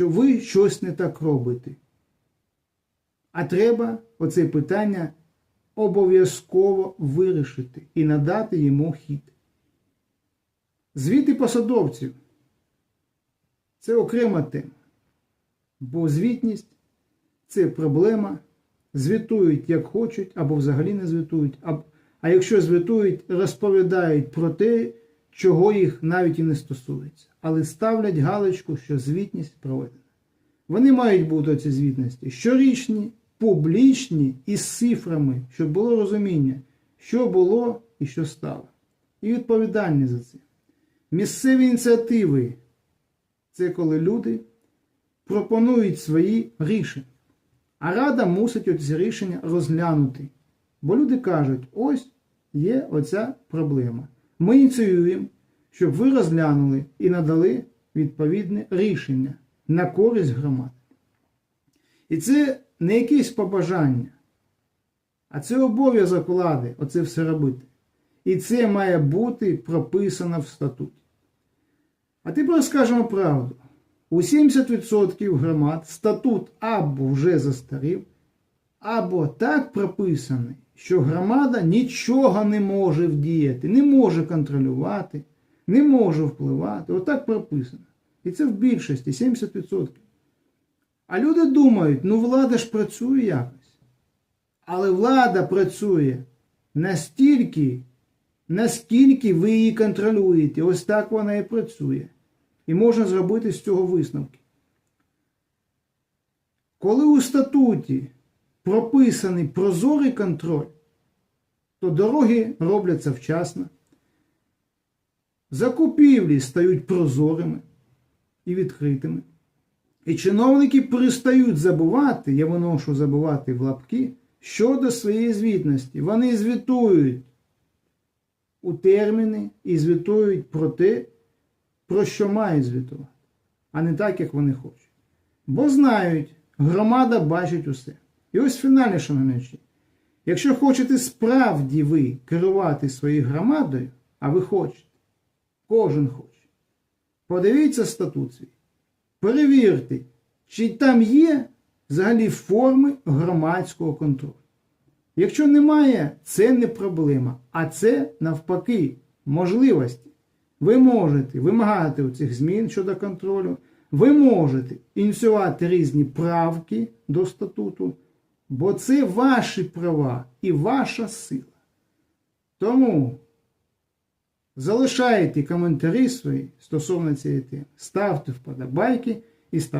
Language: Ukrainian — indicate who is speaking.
Speaker 1: що ви щось не так робите. А треба оце питання обов'язково вирішити і надати йому хід. Звіти посадовців це окрема тема. Бо звітність це проблема. Звітують як хочуть, або взагалі не звітують. А, якщо звітують, розповідають про те, чого їх навіть і не стосується. Але ставлять галочку, що звітність проведена. Вони мають бути ці звітності щорічні, публічні і з цифрами, щоб було розуміння, що було і що стало. І відповідальні за це. Місцеві ініціативи це коли люди пропонують свої рішення. А рада мусить оці рішення розглянути. Бо люди кажуть, ось є оця проблема. Ми ініціюємо, щоб ви розглянули і надали відповідне рішення на користь громади. І це не якесь побажання, а це обов'язок влади оце все робити. І це має бути прописано в статуті. А тепер скажемо правду. У 70% громад статут або вже застарів, або так прописаний, що громада нічого не може вдіяти, не може контролювати, не може впливати. Отак прописано. І це в більшості 70%. А люди думають, ну влада ж працює якось. Але влада працює настільки, наскільки ви її контролюєте. Ось так вона і працює. І можна зробити з цього висновки. Коли у статуті прописаний прозорий контроль, то дороги робляться вчасно, закупівлі стають прозорими і відкритими. І чиновники перестають забувати, я виношу забувати в лапки, щодо своєї звітності. Вони звітують у терміни і звітують про те, про що мають звітувати, а не так, як вони хочуть. Бо знають, громада бачить усе. І ось фінальне, шановничі. Якщо хочете справді ви керувати своєю громадою, а ви хочете, кожен хоче, подивіться статут свій, перевірте, чи там є взагалі форми громадського контролю. Якщо немає, це не проблема, а це навпаки можливості. Ви можете вимагати цих змін щодо контролю, ви можете ініціювати різні правки до статуту, бо це ваші права і ваша сила. Тому залишайте коментарі свої стосовно цієї теми, ставте вподобайки і ставте.